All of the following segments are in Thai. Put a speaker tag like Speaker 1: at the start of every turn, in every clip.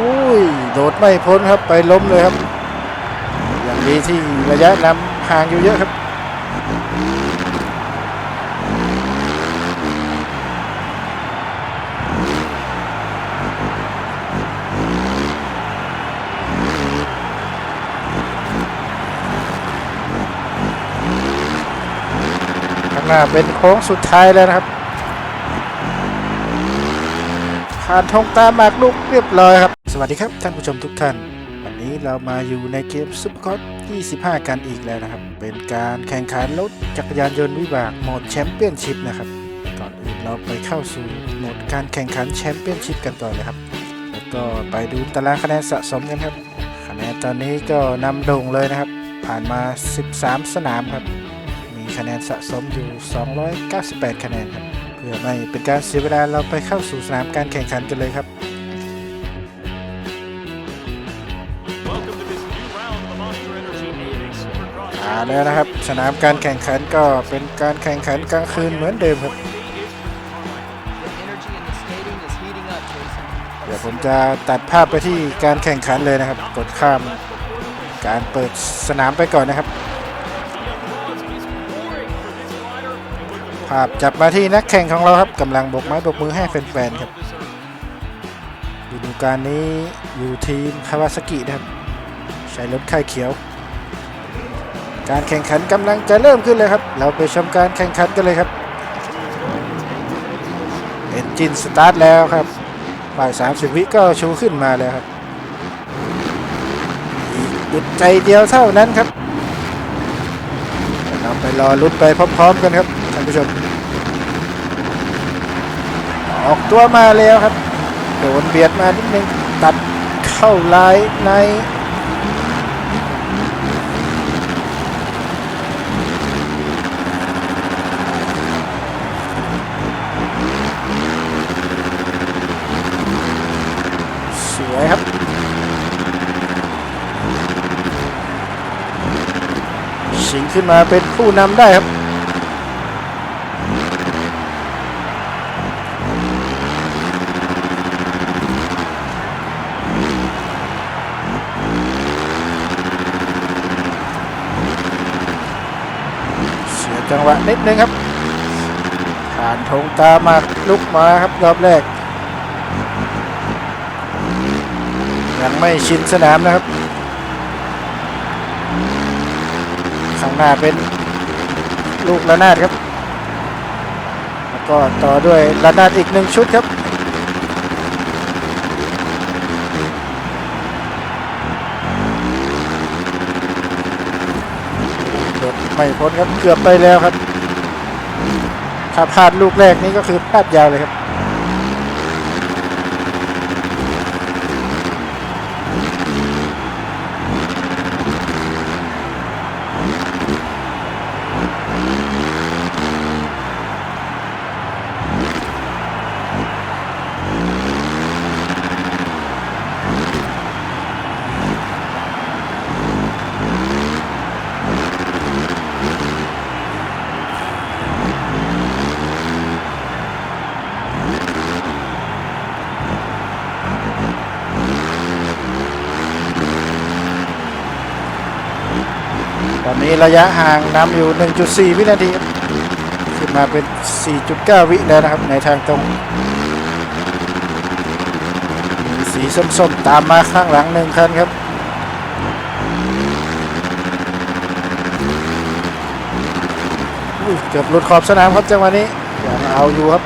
Speaker 1: อุ้ยโดดไม่พ้นครับไปล้มเลยครับ อย่างดีที่ระยะนำห่างอยู่เยอะครับข้างหน้าเป็นโค้งสุดท้ายแล้วนะครับ ผ่านทงตามหมากลูกเรียบร้อยครับ วัสดีครับท่านผู้ชมทุกท่าน วันนี้เรามาอยู่ในเกมซุปเปอร์คอร์25 กันอีกแล้วนะครับ เป็นการแข่งขันรถจักรยานยนต์วิบากโหมดแชมเปี้ยนชิพนะครับ ก่อนอื่นเราไปเข้าสู่โหมดการแข่งขันแชมเปี้ยนชิพกันต่อเลยครับ แล้วก็ไปดูตารางคะแนนสะสมกันครับ คะแนนตอนนี้ก็นำโด่งเลยนะครับ ผ่านมา 13 สนามครับ มีคะแนนสะสมอยู่ 298 คะแนนครับ เพื่อไม่เป็นการเสียเวลาเราไปเข้าสู่สนามการแข่งขันกันเลยครับ แล้วนะครับ สนามการแข่งขันก็เป็นการแข่งขันกลางคืนเหมือนเดิมครับ เดี๋ยวผมจะตัดภาพไปที่การแข่งขันเลยนะครับ กดข้ามการเปิดสนามไปก่อนนะครับ ภาพจับมาที่นักแข่งของเราครับกำลังบกไม้บกมือให้แฟนๆครับฤดูกาลนี้อยู่ทีมคาวาซากินะครับ ใช้รถค่ายเขียว การแข่งขันกำลังจะเริ่มขึ้นเลยครับ เราไปชมการแข่งขันกันเลยครับเอนจินสตาร์ทแล้วครับบ่าย30 วิก็ชูขึ้นมาแล้วครับอีกจุดใจเดียวเท่านั้นครับเราไปรอลุ้นไปพร้อมๆกันครับท่านผู้ชม ออกตัวมาแล้วครับ โดนเบียดมานิดนึงตัดเข้าลายใน สวยครับชิงขึ้นมาเป็นผู้นำได้ครับเสียจังหวะนิดนึงครับ ผ่านธงตามาลุกมาครับรอบแรก ยังไม่ชินสนามนะครับ ข้างหน้าเป็นลูกระนาดครับ แล้วก็ต่อด้วยระนาดอีกหนึ่งชุดครับหลบไม่พ้นครับเกือบไปแล้วครับถ้าพลาดลูกแรกนี้ก็คือพลาดยาวเลยครับ นี้ระยะห่างนำอยู่ 1.4 วินาทีขึ้นมาเป็น 4.9 วิแล้วนะครับในทางตรงมีสีส้มๆ ตามมาข้างหลังหนึ่งคันครับเกือบหลุดขอบสนามครับจังหวะนี้ยังเอาอยู่ครับ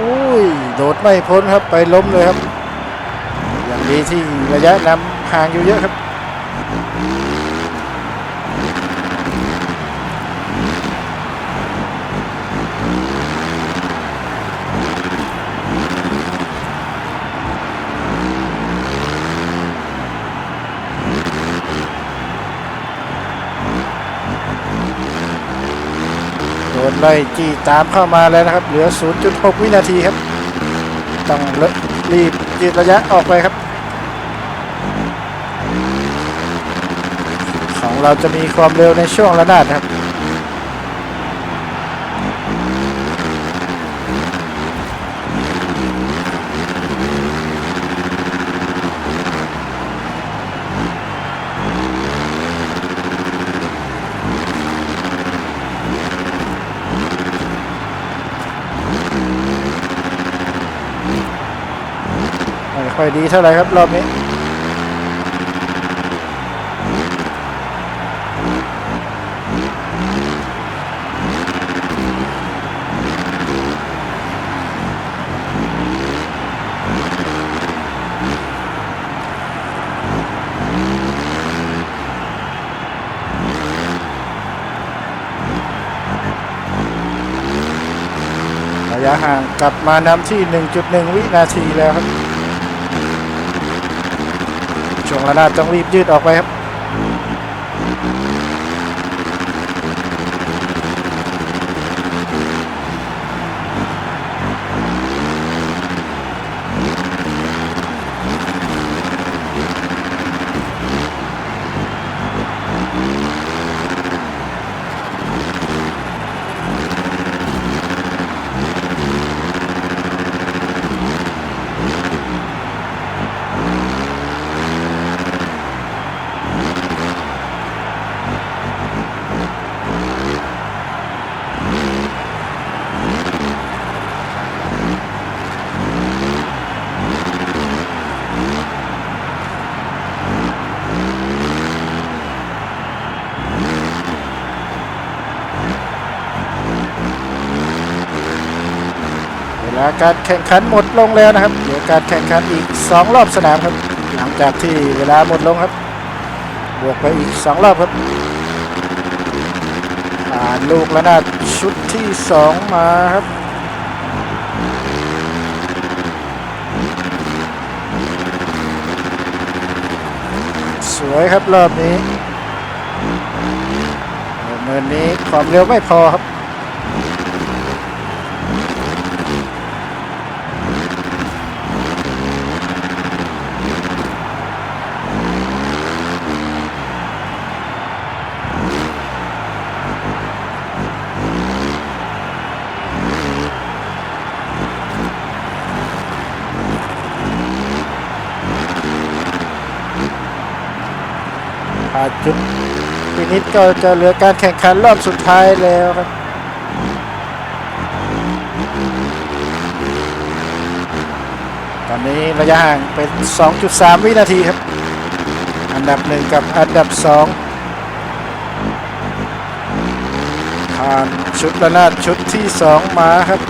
Speaker 1: อุ้ย โดดไม่พ้นครับไปล้มเลยครับ อย่างดีที่ระยะนำห่างอยู่เยอะครับโดนไล่จี้ตามเข้ามาแล้วนะครับ เหลือ 0.6 วินาทีครับ ต้องรีบยืดระยะออกไปครับ ของเราจะมีความเร็วในช่วงระนาดครับ ไม่ค่อยดีเท่าไหร่ครับรอบนี้ระยะห่างกลับมานำที่ 1.1 วินาทีแล้วครับ ช่วงระนาดต้องรีบยืดออกไปครับ ลาการแข่งขันหมดลงแล้วนะครับเหลือการแข่งขันอีก 2 รอบสนามครับ หลังจากที่เวลาหมดลงครับ บวกไปอีก 2 รอบครับผ่านลูกระนาดชุดที่ 2 มาครับสวยครับรอบนี้เนินนี้ความเร็วไม่พอครับาจุดพินิดก็จะเหลือการแข่งขันรอบสุดท้ายแล้วครับตอนนี้ระยะห่างเป็น 2.3 วินาทีครับ อันดับหนึ่งกับอันดับสองผ่านชุดระนาดชุดที่สองมาครับ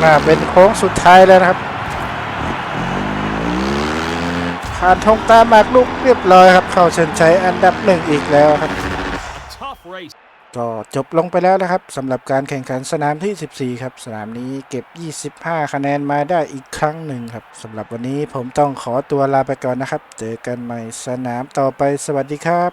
Speaker 1: หน้าเป็นโค้งสุดท้ายแล้วนะครับ ผ่านธงตามหมากลูกเรียบร้อยครับ เข้าเส้นชัยอันดับหนึ่งอีกแล้วครับ
Speaker 2: Tough race.
Speaker 1: ก็จบลงไปแล้วนะครับสำหรับการแข่งขันสนามที่ 14 ครับ สนามนี้เก็บ 25 คะแนนมาได้อีกครั้งหนึ่งครับสำหรับวันนี้ผมต้องขอตัวลาไปก่อนนะครับ เจอกันใหม่สนามต่อไปสวัสดีครับ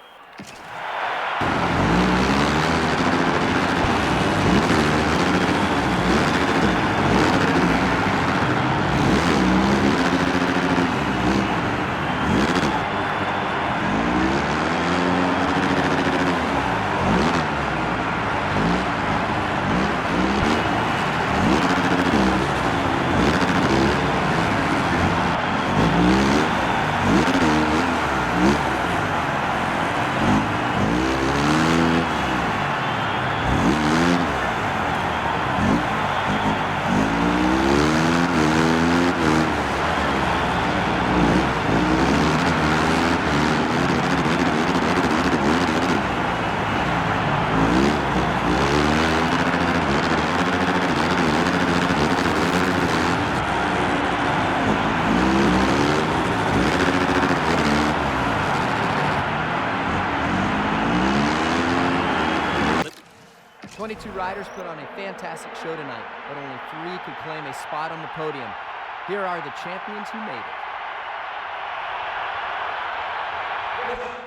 Speaker 3: 22 riders put on a fantastic show tonight, but only three could claim a spot on the podium. Here are the champions who made it.